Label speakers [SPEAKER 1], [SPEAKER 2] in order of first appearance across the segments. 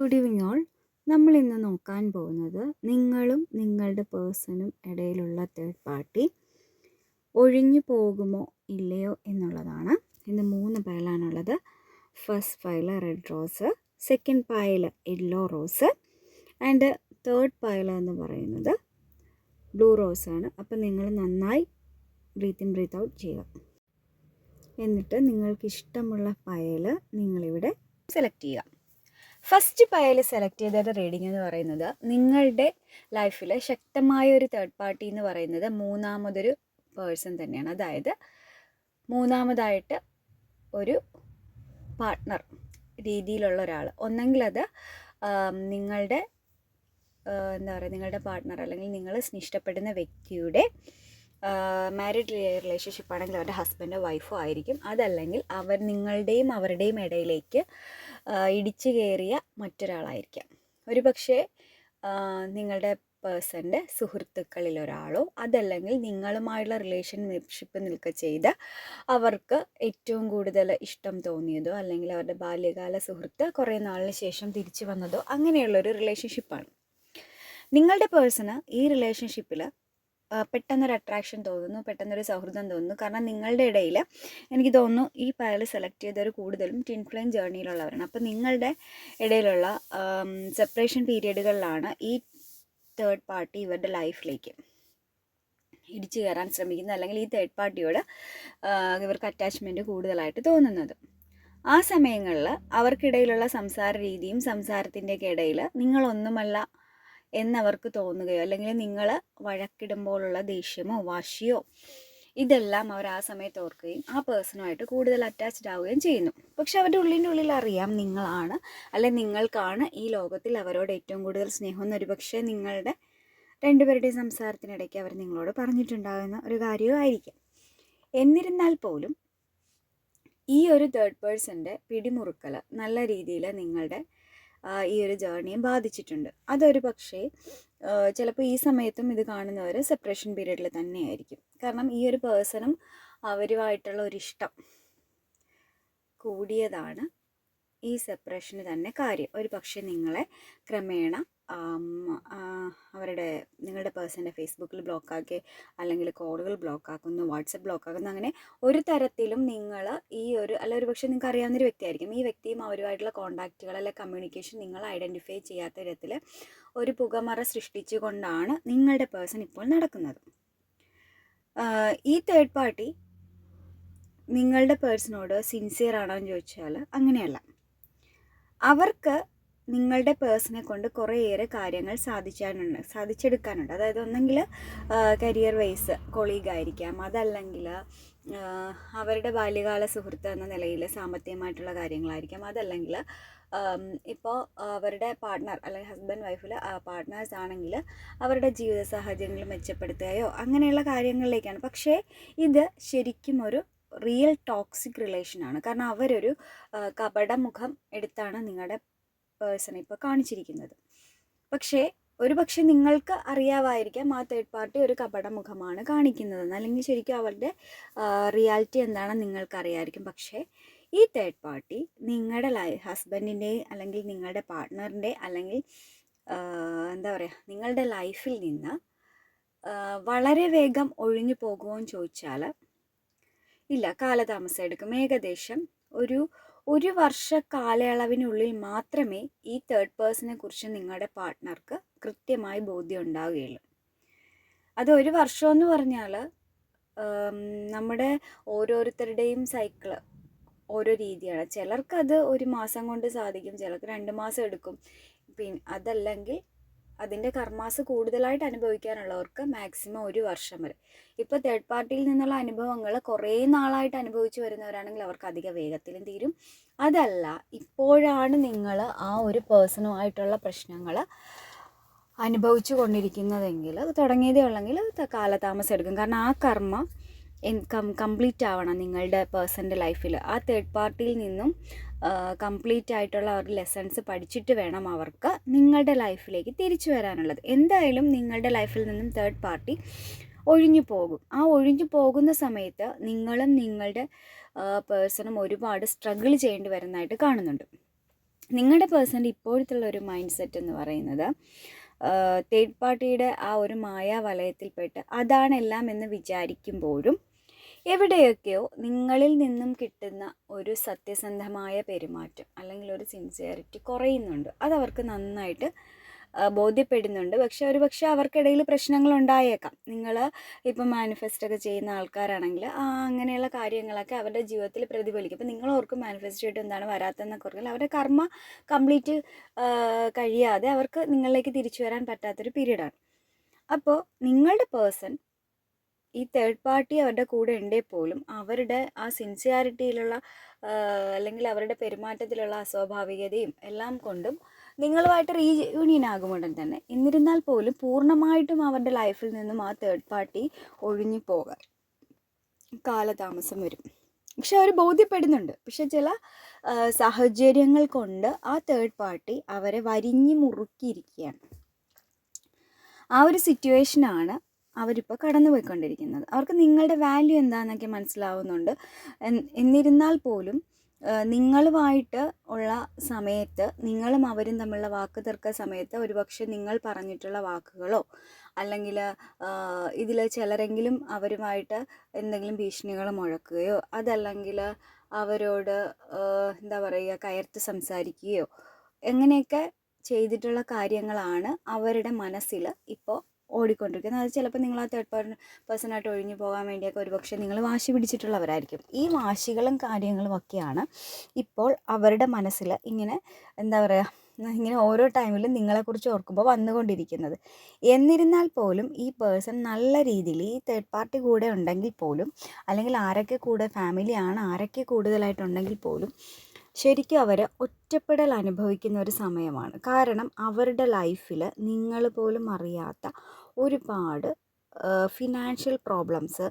[SPEAKER 1] Good evening all നമ്മൾ ഇന്ന് നോക്കാൻ പോകുന്നത് നിങ്ങളും നിങ്ങളുടെ പേഴ്സണും ഇടയിലുള്ള തേർഡ് പാർട്ടി ഒഴിഞ്ഞു പോകുമോ ഇല്ലയോ എന്നുള്ളതാണ്. ഇന്ന് മൂന്ന് പയലാണുള്ളത് first pile red rose second pile yellow rose and third pile എന്ന് പറയുന്നത് ബ്ലൂ റോസ് ആണ്. അപ്പം നിങ്ങൾ നന്നായി ബ്രീത്ത് ഇൻ ബ്രീത്ത് ഔട്ട് ചെയ്യുക. എന്നിട്ട് നിങ്ങൾക്ക് ഇഷ്ടമുള്ള പയൽ നിങ്ങളിവിടെ സെലക്ട് ചെയ്യുക. ഫസ്റ്റ് പയൽ സെലക്ട് ചെയ്തത് റീഡിംഗ് എന്ന് പറയുന്നത് നിങ്ങളുടെ ലൈഫിൽ ശക്തമായ ഒരു തേർഡ് പാർട്ടി എന്ന് പറയുന്നത് മൂന്നാമതൊരു പേഴ്സൺ തന്നെയാണ്. അതായത് മൂന്നാമതായിട്ട് ഒരു പാർട്ട്ണർ രീതിയിലുള്ള ഒരാൾ. ഒന്നെങ്കിൽ അത് നിങ്ങളുടെ എന്താ പറയുക നിങ്ങളുടെ പാർട്ട്ണർ അല്ലെങ്കിൽ നിങ്ങൾ ഇഷ്ടപ്പെടുന്ന വ്യക്തിയുടെ മാരിഡ് റിലേഷൻഷിപ്പ് ആണെങ്കിൽ അവരുടെ ഹസ്ബൻഡോ വൈഫോ ആയിരിക്കും. അതല്ലെങ്കിൽ അവർ നിങ്ങളുടെയും അവരുടെയും ഇടയിലേക്ക് ഇടിച്ചു കയറിയ മറ്റൊരാളായിരിക്കാം. ഒരു പക്ഷേ നിങ്ങളുടെ പേഴ്സന്റെ സുഹൃത്തുക്കളിൽ ഒരാളോ അതല്ലെങ്കിൽ നിങ്ങളുമായുള്ള റിലേഷൻഷിപ്പ് നിൽക്കുക ചെയ്ത അവർക്ക് ഏറ്റവും കൂടുതൽ ഇഷ്ടം തോന്നിയതോ അല്ലെങ്കിൽ അവരുടെ ബാല്യകാല സുഹൃത്ത് കുറേ നാളിന് ശേഷം തിരിച്ചു വന്നതോ അങ്ങനെയുള്ളൊരു റിലേഷൻഷിപ്പാണ് നിങ്ങളുടെ പേഴ്സണ് ഈ റിലേഷൻഷിപ്പിൽ പെട്ടെന്നൊരു അട്രാക്ഷൻ തോന്നുന്നു പെട്ടെന്നൊരു സൗഹൃദം തോന്നുന്നു. കാരണം നിങ്ങളുടെ ഇടയിൽ എനിക്ക് തോന്നുന്നു ഈ പയൽ സെലക്ട് ചെയ്തവർ കൂടുതലും ടിൻ ഫ്ലെയിം ജേർണിയിലുള്ളവരാണ് അപ്പോൾ നിങ്ങളുടെ ഇടയിലുള്ള സെപ്പറേഷൻ പീരീഡുകളിലാണ് ഈ തേർഡ് പാർട്ടി ഇവരുടെ ലൈഫിലേക്ക് ഇടിച്ചു കയറാൻ ശ്രമിക്കുന്നത്. അല്ലെങ്കിൽ ഈ തേർഡ് പാർട്ടിയോട് ഇവർക്ക് അറ്റാച്ച്മെന്റ് കൂടുതലായിട്ട് തോന്നുന്നത്. ആ സമയങ്ങളിൽ അവർക്കിടയിലുള്ള സംസാര രീതിയും സംസാരത്തിന്റെയൊക്കെ ഇടയിൽ നിങ്ങളൊന്നുമല്ല എന്നവർക്ക് തോന്നുകയോ അല്ലെങ്കിൽ നിങ്ങൾ വഴക്കിടുമ്പോഴുള്ള ദേഷ്യമോ വാശിയോ ഇതെല്ലാം അവർ ആ സമയത്ത് ഓർക്കുകയും ആ പേഴ്സണുമായിട്ട് കൂടുതൽ അറ്റാച്ച്ഡ് ആവുകയും ചെയ്യുന്നു. പക്ഷെ അവരുടെ ഉള്ളിന്റെ ഉള്ളിൽ അറിയാം നിങ്ങളാണ് അല്ലെ നിങ്ങൾക്കാണ് ഈ ലോകത്തിൽ അവരോട് ഏറ്റവും കൂടുതൽ സ്നേഹം എന്നൊരു പക്ഷേ നിങ്ങളുടെ രണ്ടുപേരുടെയും സംസാരത്തിനിടയ്ക്ക് അവർ നിങ്ങളോട് പറഞ്ഞിട്ടുണ്ടാകുന്ന ഒരു കാര്യമായിരിക്കാം എന്നിരുന്നാൽ പോലും ഈ ഒരു തേർഡ് പേഴ്സന്റെ പിടിമുറുക്കൽ നല്ല രീതിയിൽ നിങ്ങളുടെ ഈ ഒരു ജേർണിയും ബാധിച്ചിട്ടുണ്ട്. അതൊരു പക്ഷേ ചിലപ്പോൾ ഈ സമയത്തും ഇത് കാണുന്നവർ സെപ്പറേഷൻ പീരീഡിൽ തന്നെയായിരിക്കും. കാരണം ഈ ഒരു പേഴ്സണും അവരുമായിട്ടുള്ള ഒരിഷ്ടം കൂടിയതാണ് ഈ സെപ്പറേഷന് തന്നെ കാര്യം. ഒരു പക്ഷേ നിങ്ങളെ ക്രമേണ അവരുടെ നിങ്ങളുടെ പേഴ്സന്റെ ഫേസ്ബുക്കിൽ ബ്ലോക്കാക്കി അല്ലെങ്കിൽ കോളുകൾ ബ്ലോക്കാക്കുന്നു വാട്സപ്പ് ബ്ലോക്കാക്കുന്നു അങ്ങനെ ഒരു തരത്തിലും നിങ്ങൾ ഈ ഒരു അല്ല ഒരു പക്ഷേ നിങ്ങൾക്ക് അറിയാവുന്നൊരു വ്യക്തിയായിരിക്കും. ഈ വ്യക്തിയും അവരുമായിട്ടുള്ള കോൺടാക്റ്റുകൾ അല്ലെ കമ്മ്യൂണിക്കേഷൻ നിങ്ങൾ ഐഡന്റിഫൈ ചെയ്യാത്ത തരത്തിൽ ഒരു പുകമറ സൃഷ്ടിച്ചുകൊണ്ടാണ് നിങ്ങളുടെ പേഴ്സൺ ഇപ്പോൾ നടക്കുന്നത്. ഈ തേർഡ് പാർട്ടി നിങ്ങളുടെ പേഴ്സണോട് സിൻസിയർ ആണോ എന്ന് ചോദിച്ചാൽ അങ്ങനെയല്ല. അവർക്ക് നിങ്ങളുടെ പേഴ്സണെ കൊണ്ട് കുറേയേറെ കാര്യങ്ങൾ സാധിച്ചാനുണ്ട് സാധിച്ചെടുക്കാനുണ്ട്. അതായത് ഒന്നെങ്കിൽ കരിയർ വൈസ് കൊളീഗ് ആയിരിക്കാം. അതല്ലെങ്കിൽ അവരുടെ ബാല്യകാല സുഹൃത്ത് എന്ന നിലയിൽ സാമ്പത്തികമായിട്ടുള്ള കാര്യങ്ങളായിരിക്കാം. അതല്ലെങ്കിൽ ഇപ്പോൾ അവരുടെ പാർട്ട്ണർ അല്ലെങ്കിൽ ഹസ്ബൻഡ് വൈഫിൽ പാർട്ട്നേഴ്സ് ആണെങ്കിൽ അവരുടെ ജീവിത സാഹചര്യങ്ങൾ മെച്ചപ്പെടുത്തുകയോ അങ്ങനെയുള്ള കാര്യങ്ങളിലേക്കാണ്. പക്ഷേ ഇത് ശരിക്കും ഒരു റിയൽ ടോക്സിക് റിലേഷനാണ് കാരണം അവരൊരു കപടമുഖം എടുത്താണ് നിങ്ങളുടെ പേഴ്സൺ ഇപ്പോൾ കാണിച്ചിരിക്കുന്നത്. പക്ഷേ ഒരു പക്ഷേ നിങ്ങൾക്ക് അറിയാമായിരിക്കാം ആ തേർഡ് പാർട്ടി ഒരു കപട മുഖമാണ് കാണിക്കുന്നതെന്ന്. അല്ലെങ്കിൽ ശരിക്കും അവരുടെ റിയാലിറ്റി എന്താണെന്ന് നിങ്ങൾക്ക് അറിയാമായിരിക്കും പക്ഷേ ഈ തേർഡ് പാർട്ടി നിങ്ങളുടെ ലൈഫ് ഹസ്ബൻഡിന്റെയും അല്ലെങ്കിൽ നിങ്ങളുടെ പാർട്ട്ണറിന്റെ അല്ലെങ്കിൽ എന്താ പറയുക നിങ്ങളുടെ ലൈഫിൽ നിന്ന് വളരെ വേഗം ഒഴിഞ്ഞു പോകുമോ എന്ന് ചോദിച്ചാൽ ഇല്ല കാലതാമസം എടുക്കും. ഏകദേശം ഒരു ഒരു വർഷ കാലയളവിനുള്ളിൽ മാത്രമേ ഈ തേർഡ് പേഴ്സണെ കുറിച്ച് നിങ്ങളുടെ പാർട്ട്ണർക്ക് കൃത്യമായി ബോധ്യം ഉണ്ടാവുകയുള്ളൂ. അത് ഒരു വർഷമെന്ന് പറഞ്ഞാൽ നമ്മുടെ ഓരോരുത്തരുടെയും സൈക്കിൾ ഓരോ രീതിയാണ്. ചിലർക്കത് ഒരു മാസം കൊണ്ട് സാധിക്കും ചിലർക്ക് രണ്ട് മാസം എടുക്കും. പിന്നെ അതല്ലെങ്കിൽ അതിന്റെ കർമാസ് കൂടുതലായിട്ട് അനുഭവിക്കാനുള്ളവർക്ക് മാക്സിമം ഒരു വർഷം വരെ. ഇപ്പോൾ തേർഡ് പാർട്ടിയിൽ നിന്നുള്ള അനുഭവങ്ങൾ കുറേ നാളായിട്ട് അനുഭവിച്ചു വരുന്നവരാണെങ്കിൽ അവർക്ക് അധിക വേഗത്തിലും തീരും. അതല്ല ഇപ്പോഴാണ് നിങ്ങൾ ആ ഒരു പേഴ്സണുമായിട്ടുള്ള പ്രശ്നങ്ങൾ അനുഭവിച്ചു കൊണ്ടിരിക്കുന്നതെങ്കിൽ തുടങ്ങിയതേ ഉള്ളെങ്കിൽ കാലതാമസം എടുക്കും. കാരണം ആ കർമ്മ കംപ്ലീറ്റ് ആവണം നിങ്ങളുടെ പേഴ്സന്റെ ലൈഫിൽ ആ തേർഡ് പാർട്ടിയിൽ നിന്നും കംപ്ലീറ്റ് ആയിട്ടുള്ള ഒരു ലെസൺസ് പഠിച്ചിട്ട് വേണം അവർക്ക് നിങ്ങളുടെ ലൈഫിലേക്ക് തിരിച്ചു വരാനുള്ളത്. എന്തായാലും നിങ്ങളുടെ ലൈഫിൽ നിന്നും തേർഡ് പാർട്ടി ഒഴിഞ്ഞു പോകും. ആ ഒഴിഞ്ഞു പോകുന്ന സമയത്ത് നിങ്ങളും നിങ്ങളുടെ പേഴ്സണും ഒരുപാട് സ്ട്രഗിൾ ചെയ്യേണ്ടി വരുന്നതായിട്ട് കാണുന്നുണ്ട്. നിങ്ങളുടെ പേഴ്സന്റെ ഇപ്പോഴത്തുള്ള ഒരു മൈൻഡ് സെറ്റ് എന്ന് പറയുന്നത് തേർഡ് പാർട്ടിയുടെ ആ ഒരു മായാ വലയത്തിൽപ്പെട്ട് അതാണ് എല്ലാം എന്ന് വിചാരിക്കുമ്പോഴും എവിടെയൊക്കെയോ നിങ്ങളിൽ നിന്നും കിട്ടുന്ന ഒരു സത്യസന്ധമായ പെരുമാറ്റം അല്ലെങ്കിൽ ഒരു സിൻസിയറിറ്റി കുറയുന്നുണ്ട്. അതവർക്ക് നന്നായിട്ട് ബോധ്യപ്പെടുന്നുണ്ട്. പക്ഷെ ഒരു പക്ഷേ അവർക്കിടയിൽ പ്രശ്നങ്ങൾ ഉണ്ടായേക്കാം. നിങ്ങൾ ഇപ്പം മാനിഫെസ്റ്റ് ഒക്കെ ചെയ്യുന്ന ആൾക്കാരാണെങ്കിൽ ആ അങ്ങനെയുള്ള കാര്യങ്ങളൊക്കെ അവരുടെ ജീവിതത്തിൽ പ്രതിഫലിക്കും. അപ്പം നിങ്ങൾ ഓർക്കും മാനിഫെസ്റ്റ് ചെയ്തിട്ട് എന്താണ് വരാത്തതെന്നൊക്കെ പറഞ്ഞാൽ അവരുടെ കർമ്മ കംപ്ലീറ്റ് കഴിയാതെ അവർക്ക് നിങ്ങളിലേക്ക് തിരിച്ചു വരാൻ പറ്റാത്തൊരു പീരീഡാണ് അപ്പോൾ നിങ്ങളുടെ പേഴ്സൺ ഈ തേർഡ് പാർട്ടി അവരുടെ കൂടെ ഉണ്ടെങ്കിൽ പോലും അവരുടെ ആ സിൻസിയാരിറ്റിയിലുള്ള അല്ലെങ്കിൽ അവരുടെ പെരുമാറ്റത്തിലുള്ള അസ്വാഭാവികതയും എല്ലാം കൊണ്ടും നിങ്ങളുമായിട്ട് റീയൂണിയൻ യൂണിയൻ തന്നെ എന്നിരുന്നാൽ പോലും പൂർണമായിട്ടും അവരുടെ ലൈഫിൽ നിന്നും ആ തേർഡ് പാർട്ടി ഒഴിഞ്ഞു പോകാൻ കാലതാമസം വരും. പക്ഷെ അവർ ബോധ്യപ്പെടുന്നുണ്ട്. പക്ഷെ ചില സാഹചര്യങ്ങൾ കൊണ്ട് ആ തേർഡ് പാർട്ടി അവരെ വരിഞ്ഞു മുറുക്കിയിരിക്കുകയാണ്. ആ ഒരു സിറ്റുവേഷനാണ് അവരിപ്പോൾ കടന്നു പോയിക്കൊണ്ടിരിക്കുന്നത് അവർക്ക് നിങ്ങളുടെ വാല്യൂ എന്താണെന്നൊക്കെ മനസ്സിലാവുന്നുണ്ട്. എന്നിരുന്നാൽ പോലും നിങ്ങളുമായിട്ട് ഉള്ള സമയത്ത് നിങ്ങളും അവരും തമ്മിലുള്ള വാക്ക് തീർക്ക സമയത്ത് ഒരുപക്ഷെ നിങ്ങൾ പറഞ്ഞിട്ടുള്ള വാക്കുകളോ അല്ലെങ്കിൽ ഇതിൽ ചിലരെങ്കിലും അവരുമായിട്ട് എന്തെങ്കിലും ഭീഷണികൾ മുഴക്കുകയോ അതല്ലെങ്കിൽ അവരോട് എന്താ പറയുക കയർത്ത് സംസാരിക്കുകയോ എങ്ങനെയൊക്കെ ചെയ്തിട്ടുള്ള കാര്യങ്ങളാണ് അവരുടെ മനസ്സിൽ ഇപ്പോൾ ഓടിക്കൊണ്ടിരിക്കുന്നത്. അത് ചിലപ്പോൾ നിങ്ങൾ ആ തേർഡ് പേഴ്സണായിട്ട് ഒഴിഞ്ഞു പോകാൻ വേണ്ടിയൊക്കെ ഒരുപക്ഷെ നിങ്ങൾ വാശി പിടിച്ചിട്ടുള്ളവരായിരിക്കും. ഈ വാശികളും കാര്യങ്ങളും ഒക്കെയാണ് ഇപ്പോൾ അവരുടെ മനസ്സിൽ ഇങ്ങനെ എന്താ പറയുക ഇങ്ങനെ ഓരോ ടൈമിലും നിങ്ങളെക്കുറിച്ച് ഓർക്കുമ്പോൾ വന്നുകൊണ്ടിരിക്കുന്നത്. എന്നിരുന്നാൽ പോലും ഈ പേഴ്സൺ നല്ല രീതിയിൽ ഈ തേർഡ് പാർട്ടി കൂടെ ഉണ്ടെങ്കിൽ പോലും അല്ലെങ്കിൽ ആരൊക്കെ കൂടെ ഫാമിലിയാണ് ആരൊക്കെ കൂടുതലായിട്ടുണ്ടെങ്കിൽ പോലും ശരിക്കും അവർ ഒറ്റപ്പെടൽ അനുഭവിക്കുന്ന ഒരു സമയമാണ്. കാരണം അവരുടെ ലൈഫിൽ നിങ്ങൾ പോലും അറിയാത്ത ഒരുപാട് ഫിനാൻഷ്യൽ പ്രോബ്ലംസ്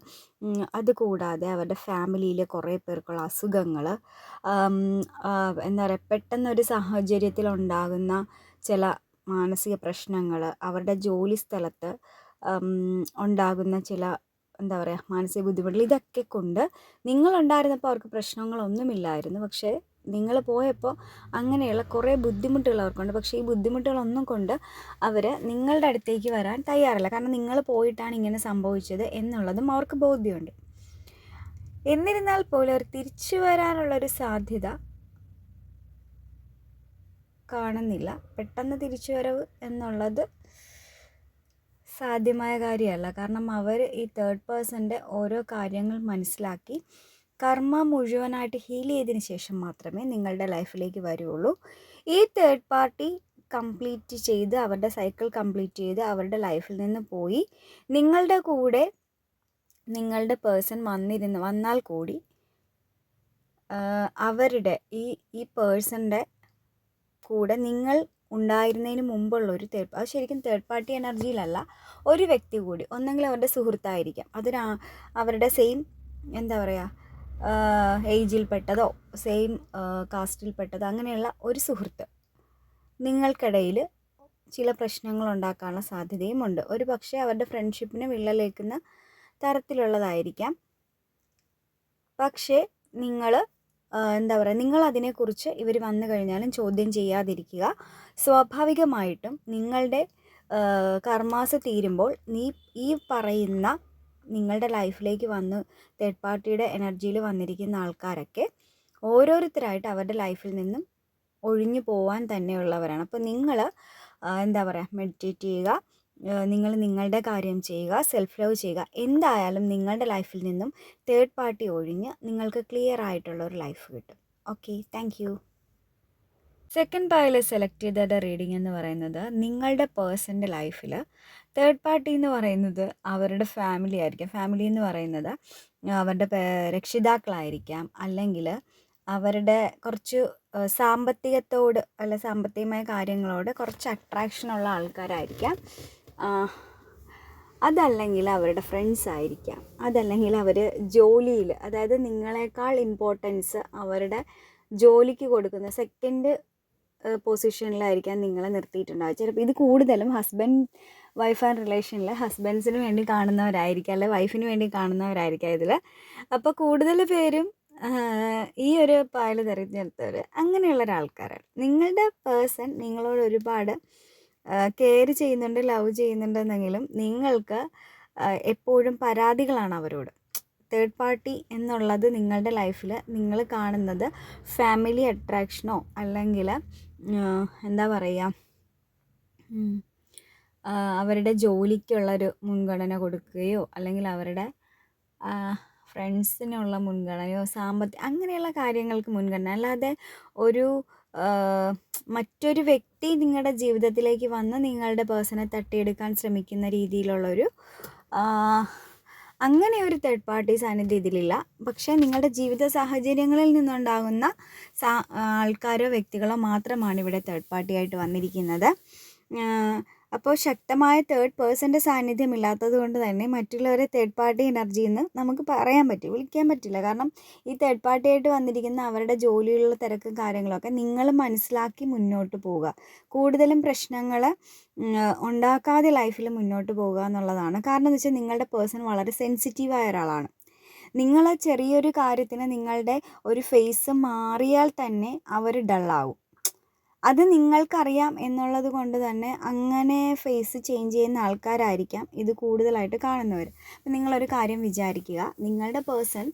[SPEAKER 1] അതുകൂടാതെ അവരുടെ ഫാമിലിയിൽ കുറേ പേർക്കുള്ള അസുഖങ്ങൾ എന്താ പറയുക പെട്ടെന്നൊരു സാഹചര്യത്തിൽ ഉണ്ടാകുന്ന ചില മാനസിക പ്രശ്നങ്ങൾ അവരുടെ ജോലി സ്ഥലത്ത് ഉണ്ടാകുന്ന ചില എന്താ പറയുക മാനസിക ബുദ്ധിമുട്ടുകൾ ഇതൊക്കെ കൊണ്ട് നിങ്ങളുണ്ടായിരുന്നപ്പോൾ അവർക്ക് പ്രശ്നങ്ങളൊന്നുമില്ലായിരുന്നു. പക്ഷേ നിങ്ങൾ പോയപ്പോൾ അങ്ങനെയുള്ള കുറേ ബുദ്ധിമുട്ടുകൾ അവർക്കുണ്ട്. പക്ഷേ ഈ ബുദ്ധിമുട്ടുകളൊന്നും കൊണ്ട് അവർ നിങ്ങളുടെ അടുത്തേക്ക് വരാൻ തയ്യാറല്ല. കാരണം നിങ്ങൾ പോയിട്ടാണ് ഇങ്ങനെ സംഭവിച്ചത് എന്നുള്ളതും അവർക്ക് ബോധ്യമുണ്ട്. എന്നിരുന്നാൽ പോലും അവർ തിരിച്ചു വരാനുള്ളൊരു സാധ്യത കാണുന്നില്ല. പെട്ടെന്ന് തിരിച്ചു വരവ് എന്നുള്ളത് സാധ്യമായ കാര്യമല്ല. കാരണം അവർ ഈ തേർഡ് പേഴ്സന്റെ ഓരോ കാര്യങ്ങൾ മനസ്സിലാക്കി കർമ്മ മുഴുവനായിട്ട് ഹീൽ ചെയ്തതിന് ശേഷം മാത്രമേ നിങ്ങളുടെ ലൈഫിലേക്ക് വരുള്ളൂ. ഈ തേർഡ് പാർട്ടി കംപ്ലീറ്റ് ചെയ്ത് അവരുടെ സൈക്കിൾ കംപ്ലീറ്റ് ചെയ്ത് അവരുടെ ലൈഫിൽ നിന്ന് പോയി നിങ്ങളുടെ കൂടെ നിങ്ങളുടെ പേഴ്സൺ വന്നിരുന്ന് വന്നാൽ കൂടി അവരുടെ ഈ ഈ പേഴ്സന്റെ കൂടെ നിങ്ങൾ ഉണ്ടായിരുന്നതിന് മുമ്പുള്ള ഒരു തേർഡ് അത് ശരിക്കും തേർഡ് പാർട്ടി എനർജിയിലല്ല ഒരു വ്യക്തി കൂടി ഒന്നെങ്കിൽ അവരുടെ സുഹൃത്തായിരിക്കാം. അതൊരു അവരുടെ സെയിം എന്താ പറയുക ഏജിൽപ്പെട്ടതോ സെയിം കാസ്റ്റിൽപ്പെട്ടതോ അങ്ങനെയുള്ള ഒരു സുഹൃത്ത് നിങ്ങൾക്കിടയിൽ ചില പ്രശ്നങ്ങൾ ഉണ്ടാക്കാനുള്ള സാധ്യതയും ഉണ്ട് ഒരു പക്ഷേ അവരുടെ ഫ്രണ്ട്ഷിപ്പിനെ വിള്ളലേക്കുന്ന തരത്തിലുള്ളതായിരിക്കാം. പക്ഷേ നിങ്ങൾ എന്താ പറയുക നിങ്ങൾ അതിനെക്കുറിച്ച് ഇവർ വന്നു കഴിഞ്ഞാലും ചോദ്യം ചെയ്യാതിരിക്കുക. സ്വാഭാവികമായിട്ടും നിങ്ങളുടെ കർമാസ് തീരുമ്പോൾ നീ ഈ പറയുന്ന നിങ്ങളുടെ ലൈഫിലേക്ക് വന്ന് തേർഡ് പാർട്ടിയുടെ എനർജിയിൽ വന്നിരിക്കുന്ന ആൾക്കാരൊക്കെ ഓരോരുത്തരായിട്ട് അവരുടെ ലൈഫിൽ നിന്നും ഒഴിഞ്ഞു പോവാൻ തന്നെയുള്ളവരാണ്. അപ്പോൾ നിങ്ങൾ എന്താ പറയുക മെഡിറ്റേറ്റ് ചെയ്യുക നിങ്ങൾ നിങ്ങളുടെ കാര്യം ചെയ്യുക സെൽഫ് ലവ് ചെയ്യുക. എന്തായാലും നിങ്ങളുടെ ലൈഫിൽ നിന്നും തേർഡ് പാർട്ടി ഒഴിഞ്ഞ് നിങ്ങൾക്ക് ക്ലിയർ ആയിട്ടുള്ള ഒരു ലൈഫ് കിട്ടും. Okay thank second pile select ചെയ്തത് റീഡിംഗ് എന്ന് പറയുന്നത് നിങ്ങളുടെ പേഴ്സന്റെ ലൈഫിൽ തേർഡ് പാർട്ടി എന്ന് പറയുന്നത് അവരുടെ ഫാമിലി ആയിരിക്കാം. ഫാമിലി എന്ന് പറയുന്നത് അവരുടെ രക്ഷിതാക്കളായിരിക്കാം. അല്ലെങ്കിൽ അവരുടെ കുറച്ച് സാമ്പത്തികത്തോട് അല്ല സാമ്പത്തികമായ കാര്യങ്ങളോട് കുറച്ച് അട്രാക്ഷനുള്ള ആൾക്കാരായിരിക്കാം. അതല്ലെങ്കിൽ അവരുടെ ഫ്രണ്ട്സ് ആയിരിക്കാം. അതല്ലെങ്കിൽ അവർ ജോലിയിൽ അതായത് നിങ്ങളെക്കാൾ ഇമ്പോർട്ടൻസ് അവരുടെ ജോലിക്ക് കൊടുക്കുന്ന സെക്കൻഡ് പൊസിഷനിലായിരിക്കാം നിങ്ങളെ നിർത്തിയിട്ടുണ്ടാവുക. ചിലപ്പോൾ ഇത് കൂടുതലും ഹസ്ബൻഡ് വൈഫ് ആൻഡ് റിലേഷനിൽ ഹസ്ബൻഡ്സിന് വേണ്ടി കാണുന്നവരായിരിക്കാം അല്ലെ വൈഫിന് വേണ്ടി കാണുന്നവരായിരിക്കാം ഇതിൽ അപ്പോൾ കൂടുതൽ പേരും ഈ ഒരു പായൽ തിരഞ്ഞെടുത്തവർ അങ്ങനെയുള്ള ഒരാൾക്കാരാണ് നിങ്ങളുടെ പേഴ്സൺ നിങ്ങളോട് ഒരുപാട് കെയർ ചെയ്യുന്നുണ്ട് ലവ് ചെയ്യുന്നുണ്ടെന്നെങ്കിലും നിങ്ങൾക്ക് എപ്പോഴും പരാതികളാണ് അവരോട്. തേർഡ് പാർട്ടി എന്നുള്ളത് നിങ്ങളുടെ ലൈഫിൽ നിങ്ങൾ കാണുന്നത് ഫാമിലി അട്രാക്ഷനോ അല്ലെങ്കിൽ എന്താ പറയുക അവരുടെ ജോലിക്കുള്ളൊരു മുൻഗണന കൊടുക്കുകയോ അല്ലെങ്കിൽ അവരുടെ ഫ്രണ്ട്സിനുള്ള മുൻഗണനയോ സാമ്പത്തിക അങ്ങനെയുള്ള കാര്യങ്ങൾക്ക് മുൻഗണന. അല്ലാതെ ഒരു മറ്റൊരു വ്യക്തി നിങ്ങളുടെ ജീവിതത്തിലേക്ക് വന്ന് നിങ്ങളുടെ പേഴ്സണെ തട്ടിയെടുക്കാൻ ശ്രമിക്കുന്ന രീതിയിലുള്ളൊരു അങ്ങനെ ഒരു തേർഡ് പാർട്ടി സാന്നിധ്യം ഇതിലില്ല. പക്ഷേ നിങ്ങളുടെ ജീവിത സാഹചര്യങ്ങളിൽ നിന്നുണ്ടാകുന്ന ആൾക്കാരോ വ്യക്തികളോ മാത്രമാണ് ഇവിടെ തേർഡ് പാർട്ടിയായിട്ട് വന്നിരിക്കുന്നത്. അപ്പോൾ ശക്തമായ തേർഡ് പേഴ്സന്റെ സാന്നിധ്യം ഇല്ലാത്തത് കൊണ്ട് തന്നെ മറ്റുള്ളവരെ തേർഡ് പാർട്ടി എനർജി എന്ന് നമുക്ക് പറയാൻ പറ്റും വിളിക്കാൻ പറ്റില്ല. കാരണം ഈ തേർഡ് പാർട്ടിയായിട്ട് വന്നിരിക്കുന്ന അവരുടെ ജോലിയിലുള്ള തിരക്കും കാര്യങ്ങളൊക്കെ നിങ്ങൾ മനസ്സിലാക്കി മുന്നോട്ട് പോവുക. കൂടുതലും പ്രശ്നങ്ങൾ ഉണ്ടാക്കാതെ ലൈഫിൽ മുന്നോട്ട് പോവുക എന്നുള്ളതാണ്. കാരണം എന്ന് വെച്ചാൽ നിങ്ങളുടെ പേഴ്സൺ വളരെ സെൻസിറ്റീവായ ഒരാളാണ്. നിങ്ങൾ ചെറിയൊരു കാര്യത്തിന് നിങ്ങളുടെ ഒരു ഫേസ് മാറിയാൽ തന്നെ അവർ ഡള്ളാവും അത് നിങ്ങൾക്കറിയാം എന്നുള്ളത് കൊണ്ട് തന്നെ അങ്ങനെ ഫേസ് ചേഞ്ച് ചെയ്യുന്ന ആൾക്കാരായിരിക്കാം ഇത് കൂടുതലായിട്ട് കാണുന്നവർ. അപ്പം നിങ്ങളൊരു കാര്യം വിചാരിക്കുക. നിങ്ങളുടെ പേഴ്സൺ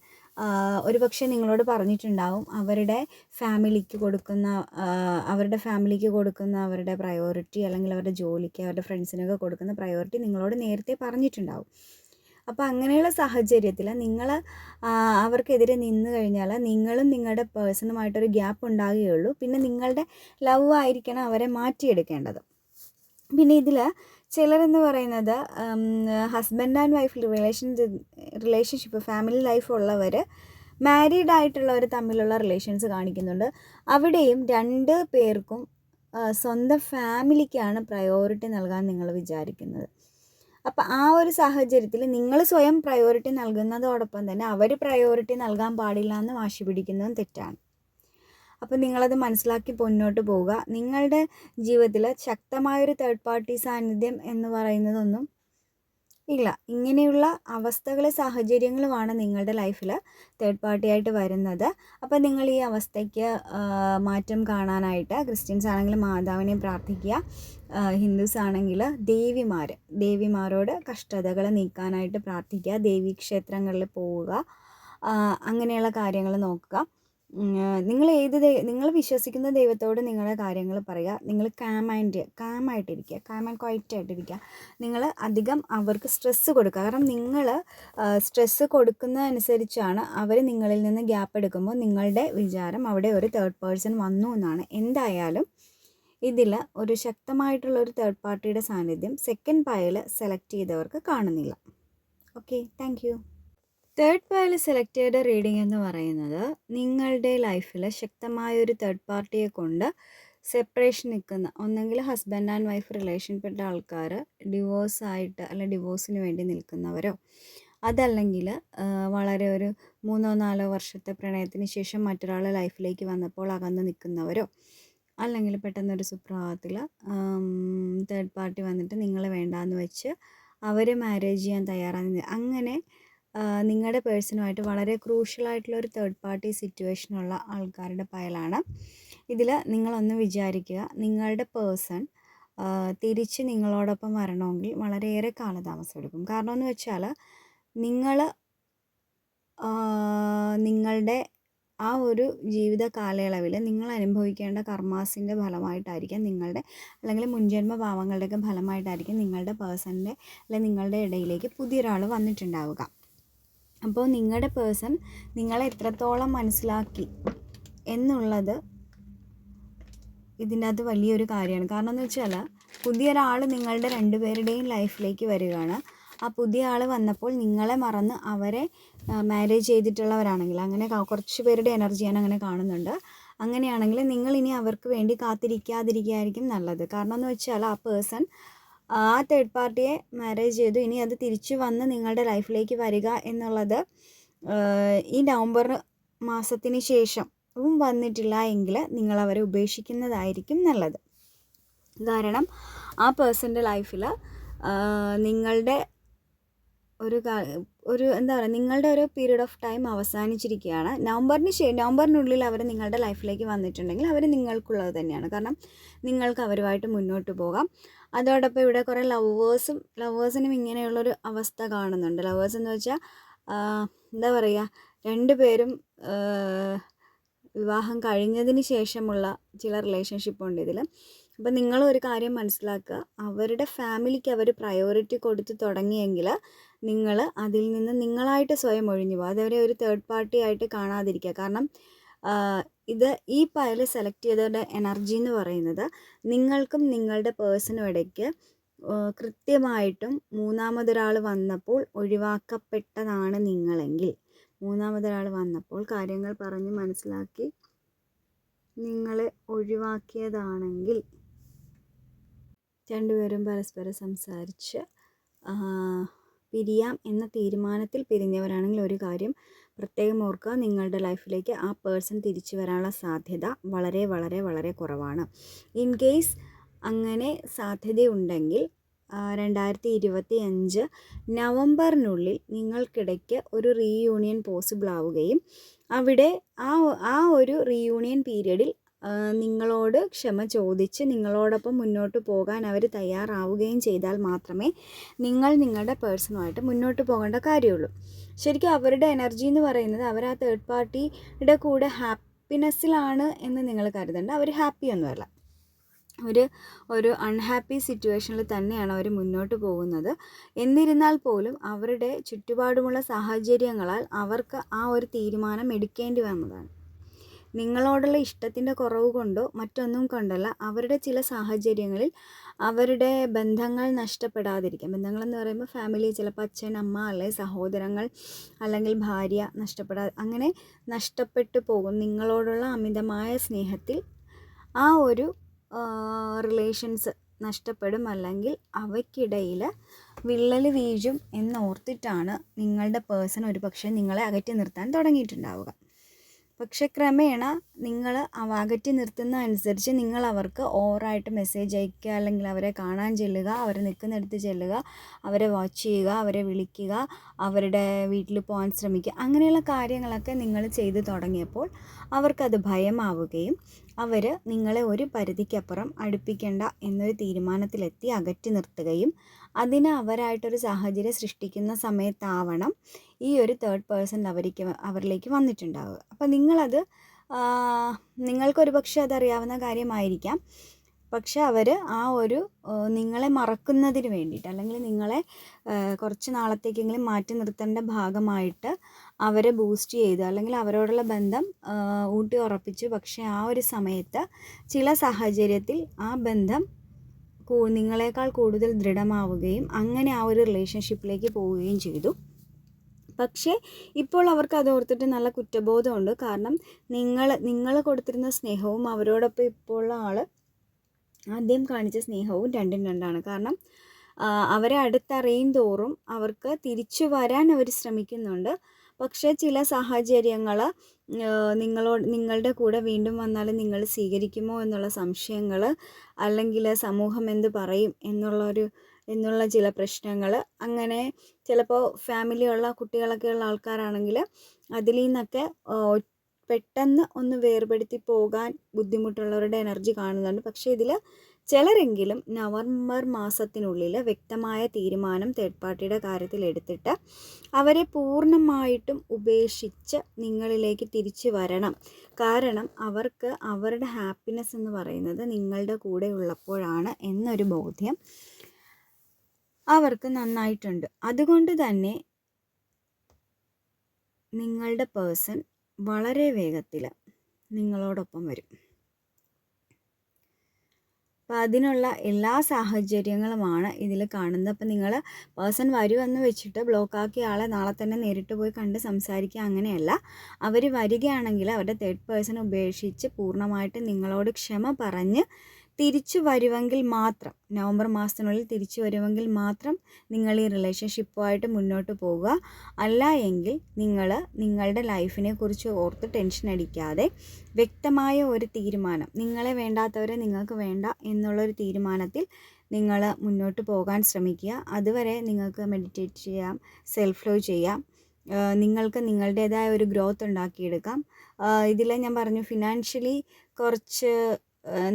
[SPEAKER 1] ഒരു പക്ഷേ നിങ്ങളോട് പറഞ്ഞിട്ടുണ്ടാവും അവരുടെ ഫാമിലിക്ക് കൊടുക്കുന്ന അവരുടെ ഫാമിലിക്ക് കൊടുക്കുന്ന അവരുടെ പ്രയോറിറ്റി അല്ലെങ്കിൽ അവരുടെ ജോലിക്ക് അവരുടെ ഫ്രണ്ട്സിനൊക്കെ കൊടുക്കുന്ന പ്രയോറിറ്റി നിങ്ങളോട് നേരത്തെ പറഞ്ഞിട്ടുണ്ടാവും. അപ്പോൾ അങ്ങനെയുള്ള സാഹചര്യത്തിൽ നിങ്ങൾ അവർക്കെതിരെ നിന്ന് കഴിഞ്ഞാൽ നിങ്ങളും നിങ്ങളുടെ പേഴ്സണുമായിട്ടൊരു ഗ്യാപ്പ് ഉണ്ടാകുകയുള്ളൂ. പിന്നെ നിങ്ങളുടെ ലവ് ആയിരിക്കണം അവരെ മാറ്റിയെടുക്കേണ്ടത്. പിന്നെ ഇതിൽ ചിലരെന്ന് പറയുന്നത് husband and wife relation relationship family life ഉള്ളവർ മാരീഡ് ആയിട്ടുള്ളവർ തമ്മിലുള്ള റിലേഷൻസ് കാണിക്കുന്നുണ്ട്. അവിടെയും രണ്ട് പേർക്കും സ്വന്തം ഫാമിലിക്കാണ് പ്രയോറിറ്റി നൽകാൻ നിങ്ങൾ വിചാരിക്കുന്നത്. അപ്പം ആ ഒരു സാഹചര്യത്തിൽ നിങ്ങൾ സ്വയം പ്രയോറിറ്റി നൽകുന്നതോടൊപ്പം തന്നെ അവർ പ്രയോറിറ്റി നൽകാൻ പാടില്ല എന്ന് വാശി പിടിക്കുന്നതും തെറ്റാണ്. അപ്പം നിങ്ങളത് മനസ്സിലാക്കി മുന്നോട്ട് പോവുക. നിങ്ങളുടെ ജീവിതത്തിൽ ശക്തമായൊരു തേർഡ് പാർട്ടി സാന്നിധ്യം എന്ന് പറയുന്നതൊന്നും ഇല്ല. ഇങ്ങനെയുള്ള അവസ്ഥകൾ സാഹചര്യങ്ങളുമാണ് നിങ്ങളുടെ ലൈഫിൽ തേർഡ് പാർട്ടി ആയിട്ട് വരുന്നത്. അപ്പോൾ നിങ്ങൾ ഈ അവസ്ഥയ്ക്ക് മാറ്റം കാണാനായിട്ട് ക്രിസ്ത്യൻസ് ആണെങ്കിൽ മാതാവിനെ പ്രാർത്ഥിക്കുക. ഹിന്ദുസ് ആണെങ്കിൽ ദേവിമാർ ദേവിമാരോട് കഷ്ടതകൾ നീക്കാനായിട്ട് പ്രാർത്ഥിക്കുക. ദേവീക്ഷേത്രങ്ങളിൽ പോവുക. അങ്ങനെയുള്ള കാര്യങ്ങൾ നോക്കുക. നിങ്ങൾ ഏത് നിങ്ങൾ വിശ്വസിക്കുന്ന ദൈവത്തോട് നിങ്ങളുടെ കാര്യങ്ങൾ പറയുക. നിങ്ങൾ കാം ആൻഡ് കാം ആയിട്ടിരിക്കുക. കാം ആൻഡ് ക്വൈറ്റ് ആയിട്ടിരിക്കുക. നിങ്ങൾ അധികം അവർക്ക് സ്ട്രെസ്സ് കൊടുക്കുക. കാരണം നിങ്ങൾ സ്ട്രെസ്സ് കൊടുക്കുന്നതനുസരിച്ചാണ് അവർ നിങ്ങളിൽ നിന്ന് ഗ്യാപ്പ് എടുക്കുമ്പോൾ നിങ്ങളുടെ വിചാരം അവിടെ ഒരു തേർഡ് പേഴ്സൺ വന്നു എന്നാണ്. എന്തായാലും ഇതിൽ ഒരു ശക്തമായിട്ടുള്ള ഒരു തേർഡ് പാർട്ടിയുടെ സാന്നിധ്യം സെക്കൻഡ് പായൽ സെലക്ട് ചെയ്തവർക്ക് കാണുന്നില്ല. Okay thank third party select ചെയ്ത റീഡിംഗ് എന്ന് പറയുന്നത് നിങ്ങളുടെ ലൈഫിൽ ശക്തമായ ഒരു തേർഡ് പാർട്ടിയെ കൊണ്ട് സെപ്പറേഷൻ നിൽക്കുന്ന ഒന്നെങ്കിൽ ഹസ്ബൻഡ് ആൻഡ് വൈഫ് റിലേഷൻപ്പെട്ട ആൾക്കാർ ഡിവോഴ്സ് ആയിട്ട് അല്ല ഡിവോഴ്സിന് വേണ്ടി നിൽക്കുന്നവരോ അതല്ലെങ്കിൽ വളരെ ഒരു മൂന്നോ നാലോ വർഷത്തെ പ്രണയത്തിന് ശേഷം മറ്റൊരാൾ ലൈഫിലേക്ക് വന്നപ്പോൾ അകന്ന് നിൽക്കുന്നവരോ അല്ലെങ്കിൽ പെട്ടെന്നൊരു സുപ്രഭാതത്തിൽ തേർഡ് പാർട്ടി വന്നിട്ട് നിങ്ങളെ വേണ്ടാന്ന് വെച്ച് അവർ മാരേജ് ചെയ്യാൻ തയ്യാറാകുന്നത്. അങ്ങനെ നിങ്ങളുടെ പേഴ്സണുമായിട്ട് വളരെ ക്രൂഷ്യലായിട്ടുള്ള ഒരു തേർഡ് പാർട്ടി സിറ്റുവേഷനുള്ള ആൾക്കാരുടെ പയലാണ് ഇതിൽ നിങ്ങളൊന്ന് വിചാരിക്കുക നിങ്ങളുടെ പേഴ്സൺ തിരിച്ച് നിങ്ങളോടൊപ്പം വരണമെങ്കിൽ വളരെയേറെ കാലതാമസം എടുക്കും. കാരണം എന്ന് വെച്ചാൽ നിങ്ങൾ നിങ്ങളുടെ ആ ഒരു ജീവിത കാലയളവിൽ നിങ്ങൾ അനുഭവിക്കേണ്ട കർമാസിന്റെ ഫലമായിട്ടായിരിക്കും നിങ്ങളുടെ അല്ലെങ്കിൽ മുൻജന്മ ഭാവങ്ങളുടെയൊക്കെ ഫലമായിട്ടായിരിക്കും നിങ്ങളുടെ പേഴ്സണിന്റെ അല്ലെങ്കിൽ നിങ്ങളുടെ ഇടയിലേക്ക് പുതിയൊരാൾ വന്നിട്ടുണ്ടാവുക. അപ്പോൾ നിങ്ങളുടെ പേഴ്സൺ നിങ്ങളെ എത്രത്തോളം മനസ്സിലാക്കി എന്നുള്ളത് ഇതിന്റെ അത് വലിയൊരു കാര്യമാണ്. കാരണം എന്ന് വെച്ചാൽ പുതിയ ഒരാൾ നിങ്ങളുടെ രണ്ടുപേരുടെയും ലൈഫിലേക്ക് വരികയാണ്. ആ പുതിയ ആൾ വന്നപ്പോൾ നിങ്ങളെ മറന്ന് അവരെ മാരേജ് ചെയ്തിട്ടുള്ളവരാണെങ്കിൽ അങ്ങനെ കുറച്ച് പേരുടെ എനർജി ഞാൻ അങ്ങനെ കാണുന്നുണ്ട്. അങ്ങനെയാണെങ്കിൽ നിങ്ങൾ ഇനി അവർക്ക് വേണ്ടി കാത്തിരിക്കാതിരിക്കുകയായിരിക്കും നല്ലത്. കാരണം എന്ന് വെച്ചാൽ ആ പേഴ്സൺ ആ തേർഡ് പാർട്ടിയെ മാരേജ് ചെയ്തു. ഇനി അത് തിരിച്ചു വന്ന് നിങ്ങളുടെ ലൈഫിലേക്ക് വരിക എന്നുള്ളത് ഈ നവംബർ മാസത്തിന് ശേഷം വന്നിട്ടില്ല എങ്കിൽ നിങ്ങൾ അവരെ ഉപേക്ഷിക്കുന്നതായിരിക്കും നല്ലത്. കാരണം ആ പേഴ്സന്റെ ലൈഫിൽ നിങ്ങളുടെ ഒരു ഒരു എന്താ പറയുക നിങ്ങളുടെ ഒരു പീരീഡ് ഓഫ് ടൈം അവസാനിച്ചിരിക്കുകയാണ്. നവംബറിന് ശേ നവംബറിനുള്ളിൽ അവർ നിങ്ങളുടെ ലൈഫിലേക്ക് വന്നിട്ടുണ്ടെങ്കിൽ അവർ നിങ്ങൾക്കുള്ളത് തന്നെയാണ്. കാരണം നിങ്ങൾക്ക് അവരുമായിട്ട് മുന്നോട്ട് പോകാം. അതോടൊപ്പം ഇവിടെ കുറേ ലവേഴ്സും ലവേഴ്സിനും ഇങ്ങനെയുള്ളൊരു അവസ്ഥ കാണുന്നുണ്ട്. ലവേഴ്സ് എന്ന് വെച്ചാൽ എന്താ പറയുക രണ്ടുപേരും വിവാഹം കഴിഞ്ഞതിന് ശേഷമുള്ള ചില റിലേഷൻഷിപ്പ് ഉണ്ട് ഇതിൽ അപ്പം നിങ്ങളും ഒരു കാര്യം മനസ്സിലാക്കുക. അവരുടെ ഫാമിലിക്ക് അവർ പ്രയോറിറ്റി കൊടുത്ത് തുടങ്ങിയെങ്കിൽ നിങ്ങൾ അതിൽ നിന്ന് നിങ്ങളായിട്ട് സ്വയം ഒഴിഞ്ഞു പോകുക അതവരെ ഒരു തേർഡ് പാർട്ടി ആയിട്ട് കാണാതിരിക്കുക. കാരണം ഇത് ഈ പയൽ സെലക്ട് ചെയ്തവരുടെ എനർജി എന്ന് പറയുന്നത് നിങ്ങൾക്കും നിങ്ങളുടെ പേഴ്സണും ഇടയ്ക്ക് കൃത്യമായിട്ടും മൂന്നാമതൊരാൾ വന്നപ്പോൾ ഒഴിവാക്കപ്പെട്ടതാണ് നിങ്ങളെങ്കിൽ. മൂന്നാമതൊരാൾ വന്നപ്പോൾ കാര്യങ്ങൾ പറഞ്ഞ് മനസ്സിലാക്കി നിങ്ങളെ ഒഴിവാക്കിയതാണെങ്കിൽ. രണ്ടുപേരും പരസ്പരം സംസാരിച്ച് പിരിയാം എന്ന തീരുമാനത്തിൽ പിരിഞ്ഞവരാണെങ്കിൽ ഒരു കാര്യം പ്രത്യേകം ഓർക്കുക നിങ്ങളുടെ ലൈഫിലേക്ക് ആ പേഴ്സൺ തിരിച്ചു വരാനുള്ള സാധ്യത വളരെ വളരെ വളരെ കുറവാണ്. ഇൻ കേസ് അങ്ങനെ സാധ്യതയുണ്ടെങ്കിൽ രണ്ടായിരത്തി ഇരുപത്തി അഞ്ച് നവംബറിനുള്ളിൽ നിങ്ങൾക്കിടയ്ക്ക് ഒരു റീയൂണിയൻ പോസിബിൾ ആവുകയും അവിടെ ആ ആ ഒരു റീയൂണിയൻ പീരീഡിൽ നിങ്ങളോട് ക്ഷമ ചോദിച്ച് നിങ്ങളോടൊപ്പം മുന്നോട്ട് പോകാൻ അവർ തയ്യാറാവുകയും ചെയ്താൽ മാത്രമേ നിങ്ങൾ നിങ്ങളുടെ പേഴ്സണുമായിട്ട് മുന്നോട്ട് പോകേണ്ട കാര്യമുള്ളൂ. ശരിക്കും അവരുടെ എനർജി എന്ന് പറയുന്നത് അവർ ആ തേർഡ് പാർട്ടിയുടെ കൂടെ ഹാപ്പിനെസ്സിലാണ് എന്ന് നിങ്ങൾ കരുതേണ്ട. അവർ ഹാപ്പി ഒന്നുമല്ല. ഒരു ഒരു അൺഹാപ്പി സിറ്റുവേഷനിൽ തന്നെയാണ് അവർ മുന്നോട്ട് പോകുന്നത്. എന്നിരുന്നാൽ പോലും അവരുടെ ചുറ്റുപാടുമുള്ള സാഹചര്യങ്ങളാൽ അവർക്ക് ആ ഒരു തീരുമാനം എടുക്കേണ്ടി വന്നതാണ്. നിങ്ങളോടുള്ള ഇഷ്ടത്തിന്റെ കുറവ് കൊണ്ടോ മറ്റൊന്നും കൊണ്ടല്ല അവരുടെ ചില സാഹചര്യങ്ങളിൽ അവരുടെ ബന്ധങ്ങൾ നഷ്ടപ്പെടാതിരിക്കാം. ബന്ധങ്ങളെന്ന് പറയുമ്പോൾ ഫാമിലി ചിലപ്പോൾ അച്ഛൻ അമ്മ അല്ലെങ്കിൽ സഹോദരങ്ങൾ അല്ലെങ്കിൽ ഭാര്യ നഷ്ടപ്പെടാ അങ്ങനെ നഷ്ടപ്പെട്ടു പോകും. നിങ്ങളോടുള്ള അമിതമായ സ്നേഹത്തിൽ ആ ഒരു റിലേഷൻസ് നഷ്ടപ്പെടും. അല്ലെങ്കിൽ അവയ്ക്കിടയിൽ വിള്ളൽ വീഴും എന്നോർത്തിട്ടാണ് നിങ്ങളുടെ പേഴ്സൺ ഒരു പക്ഷേ നിങ്ങളെ അകറ്റി നിർത്താൻ തുടങ്ങിയിട്ടുണ്ടാവുക. പക്ഷെ ക്രമേണ നിങ്ങൾ അകറ്റി നിർത്തുന്ന അനുസരിച്ച് നിങ്ങൾ അവർക്ക് ഓവറായിട്ട് മെസ്സേജ് അയക്കുക അല്ലെങ്കിൽ അവരെ കാണാൻ ചെല്ലുക അവരെ നിൽക്കുന്നിടത്ത് ചെല്ലുക അവരെ വാച്ച് ചെയ്യുക അവരെ വിളിക്കുക അവരുടെ വീട്ടിൽ പോകാൻ ശ്രമിക്കുക അങ്ങനെയുള്ള കാര്യങ്ങളൊക്കെ നിങ്ങൾ ചെയ്തു തുടങ്ങിയപ്പോൾ അവർക്കത് ഭയമാവുകയും അവർ നിങ്ങളെ ഒരു പരിധിക്കപ്പുറം അടുപ്പിക്കേണ്ട എന്നൊരു തീരുമാനത്തിലെത്തി അകറ്റി നിർത്തുകയും അതിന് അവരായിട്ടൊരു സാഹചര്യം സൃഷ്ടിക്കുന്ന സമയത്താവണം ഈ ഒരു തേർഡ് പേഴ്സൺ അവർക്ക് അവരിലേക്ക് വന്നിട്ടുണ്ടാവുക. അപ്പോൾ നിങ്ങളത് നിങ്ങൾക്കൊരു പക്ഷേ അതറിയാവുന്ന കാര്യമായിരിക്കാം. പക്ഷെ അവർ ആ ഒരു നിങ്ങളെ മറക്കുന്നതിന് വേണ്ടിയിട്ട് അല്ലെങ്കിൽ നിങ്ങളെ കുറച്ച് നാളത്തേക്കെങ്കിലും മാറ്റി നിർത്തേണ്ട ഭാഗമായിട്ട് അവരെ ബൂസ്റ്റ് ചെയ്ത്. അല്ലെങ്കിൽ അവരോടുള്ള ബന്ധം ഊട്ടി ഉറപ്പിച്ചു. പക്ഷേ ആ ഒരു സമയത്ത് ചില സാഹചര്യത്തിൽ ആ ബന്ധം നിങ്ങളെക്കാൾ കൂടുതൽ ദൃഢമാവുകയും അങ്ങനെ ആ ഒരു റിലേഷൻഷിപ്പിലേക്ക് പോവുകയും ചെയ്തു. പക്ഷേ ഇപ്പോൾ അവർക്ക് അത് ഓർത്തിട്ട് നല്ല കുറ്റബോധമുണ്ട്. കാരണം നിങ്ങൾ നിങ്ങൾ കൊടുത്തിരുന്ന സ്നേഹവും അവരോടൊപ്പം ഇപ്പോൾ ഉള്ള ആൾ ആദ്യം കാണിച്ച സ്നേഹവും രണ്ടും രണ്ടാണ്. കാരണം അവരെ അടുത്തറിയും തോറും അവർക്ക് തിരിച്ചു വരാൻ അവർ ശ്രമിക്കുന്നുണ്ട്. പക്ഷേ ചില സാഹചര്യങ്ങൾ നിങ്ങളോട് നിങ്ങളുടെ കൂടെ വീണ്ടും വന്നാൽ നിങ്ങൾ സ്വീകരിക്കുമോ എന്നുള്ള സംശയങ്ങൾ അല്ലെങ്കിൽ സമൂഹം എന്ത് പറയും എന്നുള്ളൊരു എന്നുള്ള ചില പ്രശ്നങ്ങൾ അങ്ങനെ ചിലപ്പോൾ ഫാമിലിയുള്ള കുട്ടികളൊക്കെ ഉള്ള ആൾക്കാരാണെങ്കിൽ അതിൽ നിന്നൊക്കെ പെട്ടെന്ന് ഒന്ന് വേർപെടുത്തി പോകാൻ ബുദ്ധിമുട്ടുള്ളവരുടെ എനർജി കാണുന്നുണ്ട്. പക്ഷേ ഇതിൽ ചിലരെങ്കിലും നവംബർ മാസത്തിനുള്ളിൽ വ്യക്തമായ തീരുമാനം തേർഡ് പാർട്ടിയുടെ കാര്യത്തിൽ എടുത്തിട്ട് അവരെ പൂർണമായിട്ടും ഉപേക്ഷിച്ച് നിങ്ങളിലേക്ക് തിരിച്ചു വരണം. കാരണം അവർക്ക് അവരുടെ ഹാപ്പിനെസ് എന്ന് പറയുന്നത് നിങ്ങളുടെ കൂടെ ഉള്ളപ്പോഴാണ് എന്നൊരു ബോധ്യം അവർക്ക് നന്നായിട്ടുണ്ട്. അതുകൊണ്ട് തന്നെ നിങ്ങളുടെ പേഴ്സൺ വളരെ വേഗത്തിൽ നിങ്ങളോടൊപ്പം വരും. അപ്പോൾ അതിനുള്ള എല്ലാ സാഹചര്യങ്ങളുമാണ് ഇതിൽ കാണുന്നത്. അപ്പോൾ നിങ്ങൾ പേഴ്സൺ വരുമെന്ന് വെച്ചിട്ട് ബ്ലോക്ക് ആക്കിയ ആളെ നാളെ തന്നെ നേരിട്ട് പോയി കണ്ട് സംസാരിക്കുക അങ്ങനെയല്ല. അവർ വരികയാണെങ്കിൽ അവരുടെ തേർഡ് പേഴ്സൺ ഉപേക്ഷിച്ച് പൂർണമായിട്ട് നിങ്ങളോട് ക്ഷമ പറഞ്ഞ് തിരിച്ചു വരുമെങ്കിൽ മാത്രം നവംബർ മാസത്തിനുള്ളിൽ തിരിച്ചു വരുമെങ്കിൽ മാത്രം നിങ്ങൾ ഈ റിലേഷൻഷിപ്പുമായിട്ട് മുന്നോട്ട് പോവുക. അല്ല എങ്കിൽ നിങ്ങൾ നിങ്ങളുടെ ലൈഫിനെ കുറിച്ച് ഓർത്ത് ടെൻഷൻ അടിക്കാതെ വ്യക്തമായ ഒരു തീരുമാനം നിങ്ങളെ വേണ്ടാത്തവരെ നിങ്ങൾക്ക് വേണ്ട എന്നുള്ളൊരു തീരുമാനത്തിൽ നിങ്ങൾ മുന്നോട്ട് പോകാൻ ശ്രമിക്കുക. അതുവരെ നിങ്ങൾക്ക് മെഡിറ്റേറ്റ് ചെയ്യാം സെൽഫ് ലവ് ചെയ്യാം നിങ്ങൾക്ക് നിങ്ങളുടേതായ ഒരു ഗ്രോത്ത് ഉണ്ടാക്കിയെടുക്കാം. ഇതിൽ ഞാൻ പറഞ്ഞു ഫിനാൻഷ്യലി കുറച്ച്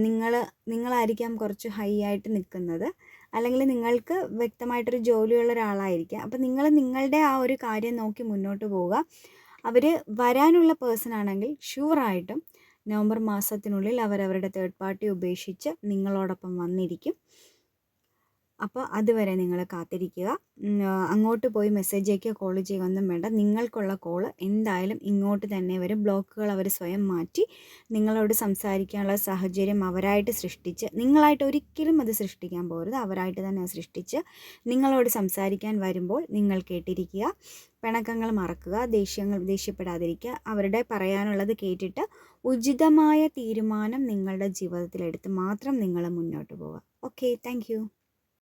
[SPEAKER 1] നിങ്ങൾ നിങ്ങളായിരിക്കാം കുറച്ച് ഹൈ ആയിട്ട് നിൽക്കുന്നത് അല്ലെങ്കിൽ നിങ്ങൾക്ക് വ്യക്തമായിട്ടൊരു ജോലിയുള്ള ഒരാളായിരിക്കാം. അപ്പോൾ നിങ്ങൾ നിങ്ങളുടെ ആ ഒരു കാര്യം നോക്കി മുന്നോട്ട് പോവുക. അവർ വരാനുള്ള പേഴ്സൺ ആണെങ്കിൽ ഷുവറായിട്ടും നവംബർ മാസത്തിനുള്ളിൽ അവരവരുടെ തേർഡ് പാർട്ടി ഉപേക്ഷിച്ച് നിങ്ങളോടൊപ്പം വന്നിരിക്കും. അപ്പോൾ അതുവരെ നിങ്ങൾ കാത്തിരിക്കുക. അങ്ങോട്ട് പോയി മെസ്സേജ് അയക്കുക കോൾ ചെയ്യുകയൊന്നും വേണ്ട. നിങ്ങൾക്കുള്ള കോൾ എന്തായാലും ഇങ്ങോട്ട് തന്നെ വരും. ബ്ലോക്കുകൾ അവർ സ്വയം മാറ്റി നിങ്ങളോട് സംസാരിക്കാനുള്ള സാഹചര്യം അവരായിട്ട് സൃഷ്ടിച്ച് നിങ്ങളായിട്ട് ഒരിക്കലും അത് സൃഷ്ടിക്കാൻ പോകരുത്. അവരായിട്ട് തന്നെ സൃഷ്ടിച്ച് നിങ്ങളോട് സംസാരിക്കാൻ വരുമ്പോൾ നിങ്ങൾ കേട്ടിരിക്കുക. പിണക്കങ്ങൾ മറക്കുക ദേഷ്യങ്ങൾ ദേഷ്യപ്പെടാതിരിക്കുക. അവരുടെ പറയാനുള്ളത് കേട്ടിട്ട് ഉചിതമായ തീരുമാനം നിങ്ങളുടെ ജീവിതത്തിലെടുത്ത് മാത്രം നിങ്ങൾ മുന്നോട്ട് പോവുക. Okay thank